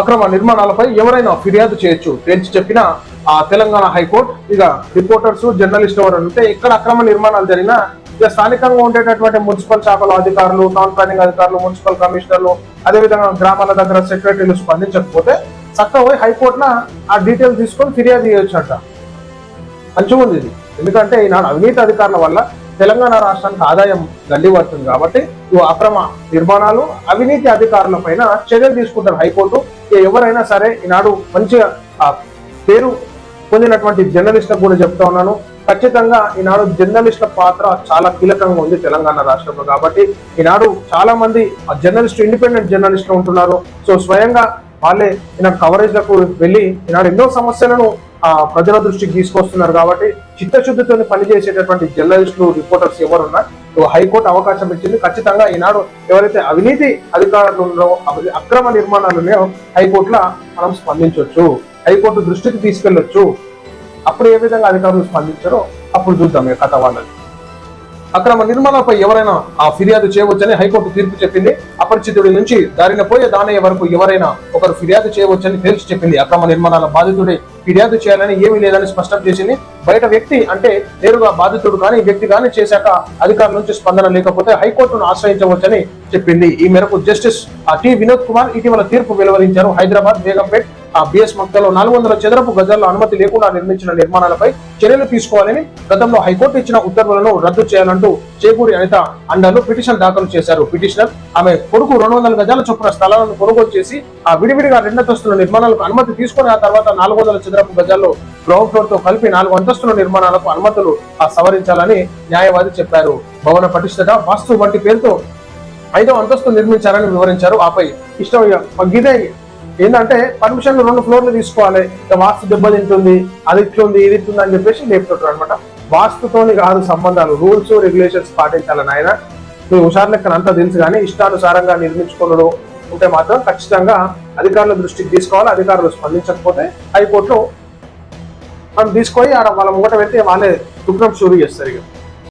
అక్రమ నిర్మాణాలపై ఎవరైనా ఫిర్యాదు చేయొచ్చు తేల్చి చెప్పిన ఆ తెలంగాణ హైకోర్టు. ఇక రిపోర్టర్స్ జర్నలిస్ట్ ఎవరు ఉంటే ఎక్కడ అక్రమ నిర్మాణాలు జరిగినా ఇక స్థానికంగా ఉండేటటువంటి మున్సిపల్ శాఖల అధికారులు టౌన్ ప్లానింగ్ అధికారులు మున్సిపల్ కమిషనర్లు అదేవిధంగా గ్రామాల దగ్గర సెక్రటరీలు స్పందించకపోతే చక్కగా పోయి హైకోర్టున ఆ డీటెయిల్స్ తీసుకొని ఫిర్యాదు చేయొచ్చు అంట మంచిగా ఉంది ఇది. ఎందుకంటే ఈనాడు అవినీతి అధికారుల వల్ల తెలంగాణ రాష్ట్రానికి ఆదాయం గండి పడుతుంది కాబట్టి ఇవి అక్రమ నిర్మాణాలు. అవినీతి అధికారుల పైన చర్యలు తీసుకుంటారు హైకోర్టు. ఎవరైనా సరే ఈనాడు మంచిగా ఆ పేరు పొందినటువంటి జర్నలిస్టులకు కూడా చెప్తా ఉన్నాను. ఖచ్చితంగా ఈనాడు జర్నలిస్టుల పాత్ర చాలా కీలకంగా ఉంది తెలంగాణ రాష్ట్రంలో. కాబట్టి ఈనాడు చాలా మంది ఆ జర్నలిస్ట్ ఇండిపెండెంట్ జర్నలిస్టులు ఉంటున్నారు. సో స్వయంగా వాళ్ళే ఈనాడు కవరేజ్లకు వెళ్ళి ఈనాడు ఎన్నో సమస్యలను ఆ ప్రజల దృష్టికి తీసుకొస్తున్నారు కాబట్టి చిత్తశుద్ధితో పనిచేసేటటువంటి జర్నలిస్టులు రిపోర్టర్స్ ఎవరున్నా హైకోర్టు అవకాశం ఇచ్చింది. ఖచ్చితంగా ఈనాడు ఎవరైతే అవినీతి అధికారులు ఉన్నారో అక్రమ నిర్మాణాలు ఉన్నాయో హైకోర్టులో మనం స్పందించవచ్చు హైకోర్టు దృష్టికి తీసుకెళ్ళొచ్చు అప్పుడు ఏ విధంగా అధికారులు స్పందించారో అప్పుడు చూద్దాం ఈ కథ వాళ్ళని అక్రమ నిర్మాణాలపై ఎవరైనా ఆ ఫిర్యాదు చేయవచ్చని హైకోర్టు తీర్పు చెప్పింది. అపరిచితుడి నుంచి దారిన పోయే దానయ్య వరకు ఎవరైనా ఒకరు ఫిర్యాదు చేయవచ్చని తేల్చి చెప్పింది. అక్రమ నిర్మాణాల బాధితుడే ఫిర్యాదు చేయాలని ఏమీ లేదని స్పష్టం చేసింది. బయట వ్యక్తి అంటే నేరుగా బాధితుడు కానీ వ్యక్తి కానీ చేశాక అధికారుల నుంచి స్పందన లేకపోతే హైకోర్టును ఆశ్రయించవచ్చని చెప్పింది. ఈ మేరకు జస్టిస్ టి. వినోద్ కుమార్ ఇటీవల తీర్పు వెలువరించారు. హైదరాబాద్ బేగంపేట్ బిఎస్ మక్తలో నాలుగు వందల చదరపు గజాల్లో అనుమతి లేకుండా నిర్మించిన నిర్మాణాలపై చర్యలు తీసుకోవాలని గతంలో హైకోర్టు ఇచ్చిన ఉత్తర్వులను రద్దు చేయాలంటూ చేకూరి అనిత అండాలు పిటిషన్ దాఖలు చేశారు. పిటిషనర్ ఆమె కొడుకు రెండు వందల గజాల చొప్పున స్థలాలను కొనుగోలు చేసి ఆ విడివిడిగా రెండంతస్తుల నిర్మాణాలకు అనుమతి తీసుకుని ఆ తర్వాత నాలుగు వందల చదరపు గజాల్లో గ్రౌండ్ ఫ్లోర్తో కలిపి నాలుగు అంతస్తుల నిర్మాణాలకు అనుమతులు సవరించాలని న్యాయవాది చెప్పారు. భవన పటిష్టత వాస్తు వంటి పేరుతో ఐదో అంతస్తు నిర్మించారని వివరించారు. ఆపై ఇష్టం ఇక ఏంటంటే పర్మిషన్ రెండు ఫ్లోర్లు తీసుకోవాలి. వాస్తు దెబ్బతింటుంది అది ఇట్లుంది ఇది ఇట్లుంది అని చెప్పేసి లేపుతుంటారు అనమాట వాస్తుతోని కాదు సంబంధాలు రూల్స్ రెగ్యులేషన్స్ పాటించాలని ఆయన మీ హుషారు లెక్కన అంతా తెలుసు కానీ ఇష్టానుసారంగా నిర్మించుకున్నాడు ఉంటే మాత్రం ఖచ్చితంగా అధికారుల దృష్టికి తీసుకోవాలి అధికారులు స్పందించకపోతే హైకోర్టులో మనం తీసుకొని ఆడ వాళ్ళ ముంగట పెడితే వాళ్ళే దుఃఖం షూరీ చేస్తారు ఇక.